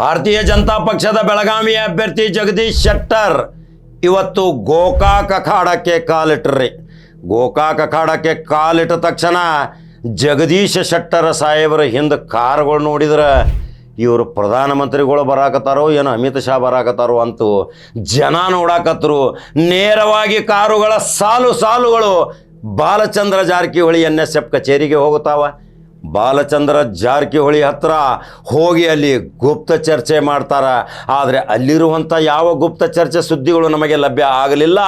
ಭಾರತೀಯ ಜನತಾ ಪಕ್ಷದ ಬೆಳಗಾವಿ ಅಭ್ಯರ್ಥಿ ಜಗದೀಶ್ ಶೆಟ್ಟರ್ ಇವತ್ತು ಗೋಕಾಕ ಅಖಾಡಕ್ಕೆ ಕಾಲಿಟ್ರಿ. ಗೋಕಾಕ ಅಖಾಡಕ್ಕೆ ಕಾಲಿಟ್ಟ ತಕ್ಷಣ ಜಗದೀಶ ಶೆಟ್ಟರ ಸಾಹೇಬರ ಹಿಂದೆ ಕಾರುಗಳು ನೋಡಿದ್ರೆ ಇವರು ಪ್ರಧಾನಮಂತ್ರಿಗಳು ಬರಾಕತ್ತಾರೋ, ಏನು ಅಮಿತ್ ಶಾ ಬರಾಕತ್ತಾರೋ ಅಂತೂ ಜನ ನೋಡಾಕತ್ರು. ನೇರವಾಗಿ ಕಾರುಗಳ ಸಾಲು ಸಾಲುಗಳು Balachandra Jarkiholi N S F ಕಚೇರಿಗೆ ಹೋಗುತ್ತಾವ. ಬಾಲಚಂದ್ರ ಜಾರಕಿಹೊಳಿ ಹತ್ರ ಹೋಗಿ ಅಲ್ಲಿ ಗುಪ್ತ ಚರ್ಚೆ ಮಾಡ್ತಾರೆ. ಆದರೆ ಅಲ್ಲಿರುವಂಥ ಯಾವ ಗುಪ್ತ ಚರ್ಚೆ ಸುದ್ದಿಗಳು ನಮಗೆ ಲಭ್ಯ ಆಗಲಿಲ್ಲ.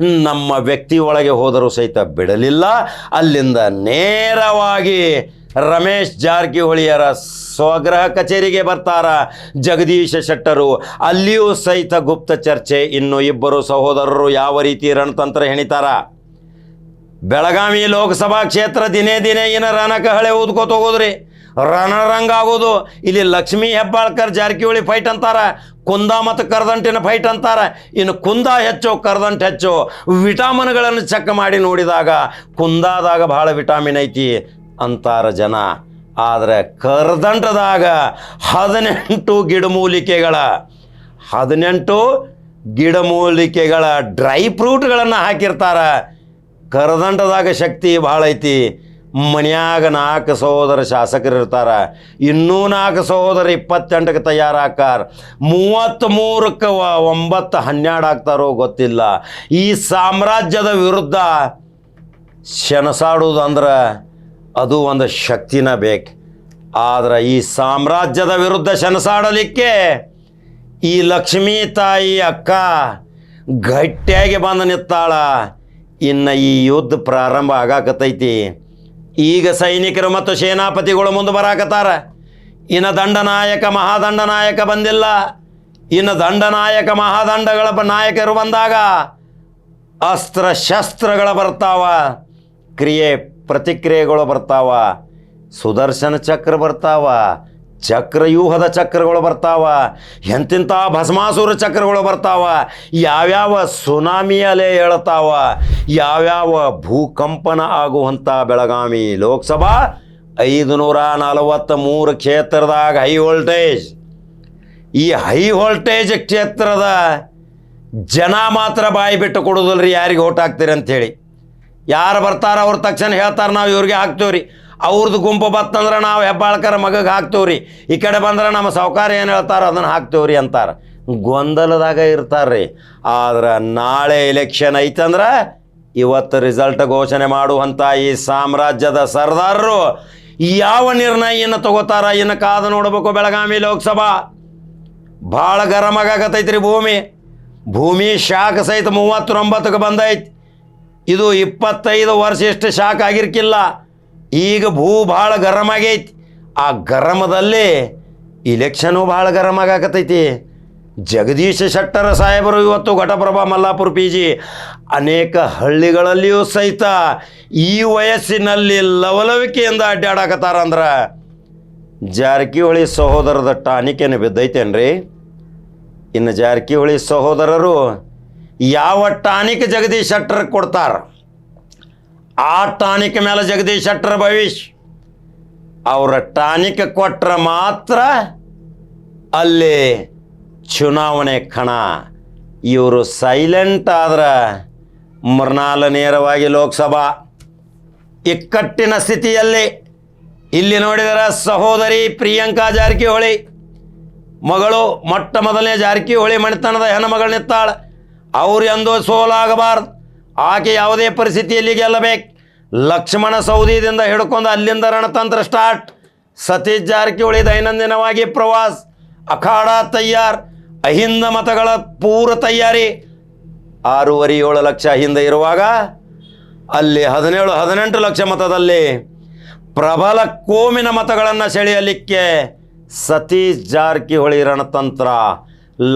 ನಮ್ಮ ವ್ಯಕ್ತಿ ಒಳಗೆ ಹೋದರೂ ಸಹಿತ ಬಿಡಲಿಲ್ಲ. ಅಲ್ಲಿಂದ ನೇರವಾಗಿ ರಮೇಶ್ ಜಾರಕಿಹೊಳಿಯರ ಸ್ವಗೃಹ ಕಚೇರಿಗೆ ಬರ್ತಾರ. ಜಗದೀಶ ಶೆಟ್ಟರು, ಅಲ್ಲಿಯೂ ಸಹಿತ ಗುಪ್ತ ಚರ್ಚೆ ಇನ್ನು ಇಬ್ಬರು ಸಹೋದರರು ಯಾವ ರೀತಿ ರಣತಂತ್ರ ಹೆಣಿತಾರ? ಬೆಳಗಾವಿ ಲೋಕಸಭಾ ಕ್ಷೇತ್ರ ದಿನೇ ದಿನೇ ಏನ ರಣಕ ಹಳೆ ಊದ್ಕೋತ ಹೋಗೋದ್ರಿ. ರಣರಂಗ ಆಗೋದು ಇಲ್ಲಿ ಲಕ್ಷ್ಮೀ ಹೆಬ್ಬಾಳ್ಕರ್ ಜಾರಕಿಹೊಳಿ ಫೈಟ್ ಅಂತಾರ, ಕುಂದ ಮತ್ತು ಕರದಂಟಿನ ಫೈಟ್ ಅಂತಾರ. ಇನ್ನು ಕುಂದ ಹೆಚ್ಚು, ಕರದಂಟು ಹೆಚ್ಚು. ವಿಟಾಮಿನ್ಗಳನ್ನು ಚೆಕ್ ಮಾಡಿ ನೋಡಿದಾಗ ಕುಂದಾದಾಗ ಭಾಳ ವಿಟಾಮಿನ್ ಐತಿ ಅಂತಾರ ಜನ. ಆದರೆ ಕರ್ದಂಟದಾಗ ಹದಿನೆಂಟು ಗಿಡಮೂಲಿಕೆಗಳ ಹದಿನೆಂಟು ಗಿಡಮೂಲಿಕೆಗಳ ಡ್ರೈ ಫ್ರೂಟ್ಗಳನ್ನು ಹಾಕಿರ್ತಾರ. ಕರದಂಟದಾಗ ಶಕ್ತಿ ಭಾಳ ಐತಿ. ಮನ್ಯಾಗ ನಾಲ್ಕು ಸಹೋದರ ಶಾಸಕರು ಇರ್ತಾರ. ಇನ್ನೂ ನಾಲ್ಕು ಸಹೋದರ ಇಪ್ಪತ್ತೆಂಟಕ್ಕೆ ತಯಾರಾಕಾರ. ಮೂವತ್ತ್ಮೂರಕ್ಕೆ ಒಂಬತ್ತು ಹನ್ನೆರಡು ಆಗ್ತಾರೋ ಗೊತ್ತಿಲ್ಲ. ಈ ಸಾಮ್ರಾಜ್ಯದ ವಿರುದ್ಧ ಶೆನಸಾಡುವುದು ಅಂದ್ರೆ ಅದು ಒಂದು ಶಕ್ತಿನ ಬೇಕು. ಆದರೆ ಈ ಸಾಮ್ರಾಜ್ಯದ ವಿರುದ್ಧ ಶನಸಾಡಲಿಕ್ಕೆ ಈ ಲಕ್ಷ್ಮೀ ತಾಯಿ ಅಕ್ಕ ಗಟ್ಟಿಯಾಗಿ ಬಂದು ನಿತ್ತಾಳ ಇನ್ನು ಈ ಯುದ್ಧ ಪ್ರಾರಂಭ ಆಗಾಕತೈತಿ ಈಗ ಸೈನಿಕರು ಮತ್ತು ಸೇನಾಪತಿಗಳು ಮುಂದೆ ಬರಾಕತ್ತಾರ. ಇನ್ನು ದಂಡನಾಯಕ, ಮಹಾದಂಡನಾಯಕ ಬಂದಿಲ್ಲ. ಇನ್ನು ದಂಡನಾಯಕ, ಮಹಾದಂಡಗಳ ನಾಯಕರು ಬಂದಾಗ ಅಸ್ತ್ರ ಶಸ್ತ್ರಗಳು ಬರ್ತಾವ. ಕ್ರಿಯೆ ಪ್ರತಿಕ್ರಿಯೆಗಳು ಬರ್ತಾವ. ಸುದರ್ಶನ ಚಕ್ರ ಬರ್ತಾವ. ಚಕ್ರವ್ಯೂಹದ ಚಕ್ರಗಳು ಬರ್ತಾವ ಎಂತಿಂಥ ಭಸ್ಮಾಸುರ ಚಕ್ರಗಳು ಬರ್ತಾವ, ಯಾವ್ಯಾವ ಸುನಾಮಿ ಅಲೆ ಹೇಳ್ತಾವ ಯಾವ್ಯಾವ ಭೂಕಂಪನ ಆಗುವಂಥ ಬೆಳಗಾವಿ ಲೋಕಸಭಾ ಐದು ನೂರ ನಲವತ್ತ ಮೂರು ಕ್ಷೇತ್ರದಾಗ ಹೈ ವೋಲ್ಟೇಜ್ ಈ ಹೈ ವೋಲ್ಟೇಜ್ ಕ್ಷೇತ್ರದ ಜನ ಮಾತ್ರ ಬಾಯಿ ಬಿಟ್ಟು ಕೊಡೋದಿಲ್ರಿ, ಯಾರಿಗೆ ಓಟ್ ಹಾಕ್ತೀರಿ ಅಂಥೇಳಿ. ಯಾರು ಬರ್ತಾರ ಅವ್ರ ತಕ್ಷಣ ಹೇಳ್ತಾರೆ, ನಾವು ಇವ್ರಿಗೆ ಹಾಕ್ತೇವ್ರಿ. ಅವ್ರದ್ದು ಗುಂಪು ಬತ್ತಂದ್ರೆ ನಾವು ಹೆಬ್ಬಾಳ್ಕರ ಮಗಗೆ ಹಾಕ್ತೇವ್ರಿ. ಈ ಕಡೆ ಬಂದ್ರೆ ನಮ್ಮ ಸಾವುಕಾರ ಏನು ಹೇಳ್ತಾರೋ ಅದನ್ನು ಹಾಕ್ತೇವ್ರಿ ಅಂತಾರೆ. ಗೊಂದಲದಾಗ ಇರ್ತಾರ್ರಿ. ಆದ್ರೆ ನಾಳೆ ಎಲೆಕ್ಷನ್ ಐತಂದ್ರೆ ಇವತ್ತು ರಿಸಲ್ಟ್ ಘೋಷಣೆ ಮಾಡುವಂಥ ಈ ಸಾಮ್ರಾಜ್ಯದ ಸರ್ದಾರರು ಯಾವ ನಿರ್ಣಯವನ್ನು ತಗೋತಾರ ಇನ್ನು ಕಾದು ನೋಡಬೇಕು ಬೆಳಗಾವಿ ಲೋಕಸಭಾ? ಭಾಳ ಗರಂ ಆಗಾಕತ್ತೈತ್ರಿ ಭೂಮಿ. ಭೂಮಿ ಶಾಖ ಸಹಿತ ಮೂವತ್ತೊಂಬತ್ತಕ್ಕೆ ಬಂದೈತಿ. ಇದು ಇಪ್ಪತ್ತೈದು ವರ್ಷ ಎಷ್ಟು ಶಾಖ ಆಗಿರ್ಕಿಲ್ಲ. ಈಗ ಭೂ ಭಾಳ ಗರಮ್ ಆಗೈತಿ. ಆ ಗರಮದಲ್ಲಿ ಇಲೆಕ್ಷನು ಭಾಳ ಗರಮ್ ಆಗಾಕತ್ತೈತಿ. ಜಗದೀಶ ಶೆಟ್ಟರ ಸಾಹೇಬರು ಇವತ್ತು ಘಟಪ್ರಭಾ ಮಲ್ಲಾಪುರ ಪಿ ಜಿ ಅನೇಕ ಹಳ್ಳಿಗಳಲ್ಲಿಯೂ ಸಹಿತ ಈ ವಯಸ್ಸಿನಲ್ಲಿ ಲವಲವಿಕೆಯಿಂದ ಅಡ್ಡಾಡಕತ್ತಾರ ಅಂದ್ರೆ ಜಾರಕಿಹೊಳಿ ಸಹೋದರದ ಟಾನಿಕೇನು ಬಿದ್ದೈತೇನ್ರಿ? ಇನ್ನು ಜಾರಕಿಹೊಳಿ ಸಹೋದರರು ಯಾವ ಟಾನಿಕ್ ಜಗದೀಶ್ ಶೆಟ್ಟರ್ ಕೊಡ್ತಾರ? ಆ ಟಾನಿಕ್ ಮೇಲೆ ಜಗದೀಶ್ ಶೆಟ್ಟರ್ ಭವಿಷ್ಯ. ಅವರ ಟಾನಿಕ್ ಕೊಟ್ರೆ ಮಾತ್ರ ಅಲ್ಲಿ ಚುನಾವಣೆ ಕಣ. ಇವರು ಸೈಲೆಂಟ್ ಆದ್ರೆ ಮೃನಾಲ ನೇರವಾಗಿ ಲೋಕಸಭಾ. ಇಕ್ಕಟ್ಟಿನ ಸ್ಥಿತಿಯಲ್ಲಿ ಇಲ್ಲಿ ನೋಡಿದರೆ ಸಹೋದರಿ ಪ್ರಿಯಾಂಕಾ ಜಾರಕಿಹೊಳಿ. ಮಗಳು ಮೊಟ್ಟ ಮೊದಲನೇ ಜಾರಕಿಹೊಳಿ ಮಣಿತನದ ಹೆಣ್ಣುಮಗಳು ನಿತ್ತಾಳ. ಅವ್ರು ಎಂದೋ ಸೋಲಾಗಬಾರ್ದು. ಆಕೆ ಯಾವುದೇ ಪರಿಸ್ಥಿತಿಯಲ್ಲಿ ಗೆಲ್ಲಬೇಕು. ಲಕ್ಷ್ಮಣ ಸೌದಿದಿಂದ ಹಿಡ್ಕೊಂಡು ಅಲ್ಲಿಂದ ರಣತಂತ್ರ ಸ್ಟಾರ್ಟ್ ಸತೀಶ್ ಜಾರಕಿಹೊಳಿ ದೈನಂದಿನವಾಗಿ ಪ್ರವಾಸ. ಅಖಾಡ ತಯ್ಯಾರ್ ಅಹಿಂದ ಮತಗಳ ಪೂರ ತಯಾರಿ. ಆರೂವರೆ ಏಳು ಲಕ್ಷ ಹಿಂದೆ ಇರುವಾಗ ಅಲ್ಲಿ ಹದಿನೇಳು, ಹದಿನೆಂಟು ಲಕ್ಷ ಮತದಲ್ಲಿ ಪ್ರಬಲ ಕೋಮಿನ ಮತಗಳನ್ನು ಸೆಳೆಯಲಿಕ್ಕೆ ಸತೀಶ್ ಜಾರಕಿಹೊಳಿ ರಣತಂತ್ರ.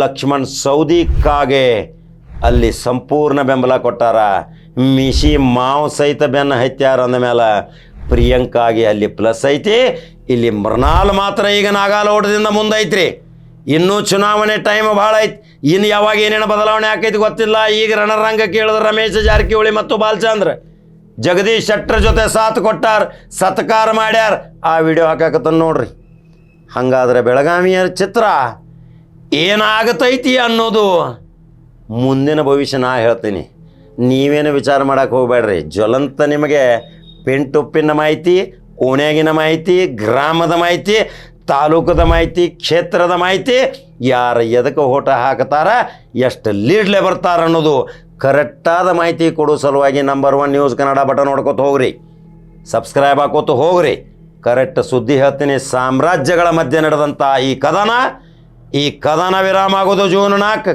ಲಕ್ಷ್ಮಣ್ ಸೌದಿಕ್ಕಾಗೆ ಅಲ್ಲಿ ಸಂಪೂರ್ಣ ಬೆಂಬಲ ಕೊಟ್ಟಾರ. ಮಿಶಿ ಮಾವು ಸಹಿತ ಬೆನ್ನ ಹತ್ಯಾರ ಅಂದಮೇಲೆ ಪ್ರಿಯಾಂಕಾಗೆ ಅಲ್ಲಿ ಪ್ಲಸ್ ಐತಿ. ಇಲ್ಲಿ ಮೃಣಾಲ್ ಮಾತ್ರ ಈಗ ನಾಗಾಲೋಟದಿಂದ ಮುಂದೈತ್ರಿ. ಇನ್ನೂ ಚುನಾವಣೆ ಟೈಮ್ ಭಾಳ ಐತಿ. ಇನ್ನು ಯಾವಾಗ ಏನೇನು ಬದಲಾವಣೆ ಆಕೈತಿ ಗೊತ್ತಿಲ್ಲ. ಈಗ ರಣರಂಗ ಕೇಳಿದ್ರೆ ರಮೇಶ್ ಜಾರಕಿಹೊಳಿ ಮತ್ತು ಬಾಲಚಂದ್ರ. ಜಗದೀಶ್ ಶೆಟ್ಟರ್ ಜೊತೆ ಸಾಥ್ ಕೊಟ್ಟಾರ, ಸತ್ಕಾರ ಮಾಡ್ಯಾರ. ಆ ವಿಡಿಯೋ ಹಾಕಾಕತ್ತ ನೋಡ್ರಿ. ಹಾಗಾದ್ರೆ ಬೆಳಗಾವಿಯ ಚಿತ್ರ ಏನಾಗತೈತಿ ಅನ್ನೋದು ಮುಂದಿನ ಭವಿಷ್ಯ ನಾ ಹೇಳ್ತೀನಿ. ನೀವೇನು ವಿಚಾರ ಮಾಡಕ್ಕೆ ಹೋಗಬೇಡ್ರಿ. ಜ್ವಲಂತ ನಿಮಗೆ ಪೆಂಟುಪ್ಪಿನ ಮಾಹಿತಿ ಓಣ್ಯಾಗಿನ ಮಾಹಿತಿ, ಗ್ರಾಮದ ಮಾಹಿತಿ, ತಾಲೂಕದ ಮಾಹಿತಿ, ಕ್ಷೇತ್ರದ ಮಾಹಿತಿ, ಯಾರು ಎದಕ್ಕೆ ಓಟ ಹಾಕ್ತಾರ, ಎಷ್ಟು ಲೀಡ್ಲೆ ಬರ್ತಾರ ಅನ್ನೋದು ಕರೆಕ್ಟಾದ ಮಾಹಿತಿ ಕೊಡೋ ಸಲುವಾಗಿ number one news Kannada button ನೋಡ್ಕೊತ ಹೋಗ್ರಿ. ಸಬ್ಸ್ಕ್ರೈಬ್ ಹಾಕೋತ ಹೋಗ್ರಿ. ಕರೆಕ್ಟ್ ಸುದ್ದಿ ಹೇಳ್ತೀನಿ. ಸಾಮ್ರಾಜ್ಯಗಳ ಮಧ್ಯೆ ನಡೆದಂಥ ಈ ಕದನ ಈ ಕದನ ವಿರಾಮ ಆಗೋದು ಜೂನ್ ನಾಲ್ಕು.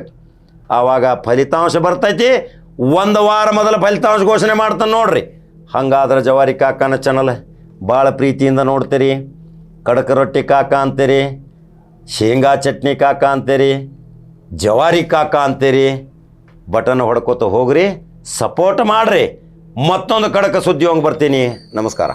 ಆವಾಗ ಫಲಿತಾಂಶ ಬರ್ತೈತಿ. ಒಂದು ವಾರ ಮೊದಲು ಫಲಿತಾಂಶ ಘೋಷಣೆ ಮಾಡ್ತಾನೆ ನೋಡ್ರಿ. ಹಂಗಾದ್ರೆ ಜವಾರಿ ಕಾಕನ ಚಾನಲ್ ಭಾಳ ಪ್ರೀತಿಯಿಂದ ನೋಡ್ತೀರಿ. ಕಡಕ ರೊಟ್ಟಿ ಕಾಕ ಅಂತೀರಿ, ಶೇಂಗಾ ಚಟ್ನಿ ಕಾಕ ಅಂತೀರಿ, ಜವಾರಿ ಕಾಕ ಅಂತೀರಿ. ಬಟನ್ ಹೊಡ್ಕೋತ ಹೋಗ್ರಿ ಸಪೋರ್ಟ್ ಮಾಡ್ರಿ. ಮತ್ತೊಂದು ಕಡಕ ಸುದ್ದಿ ಹೋಗಿ ಬರ್ತೀನಿ. ನಮಸ್ಕಾರ.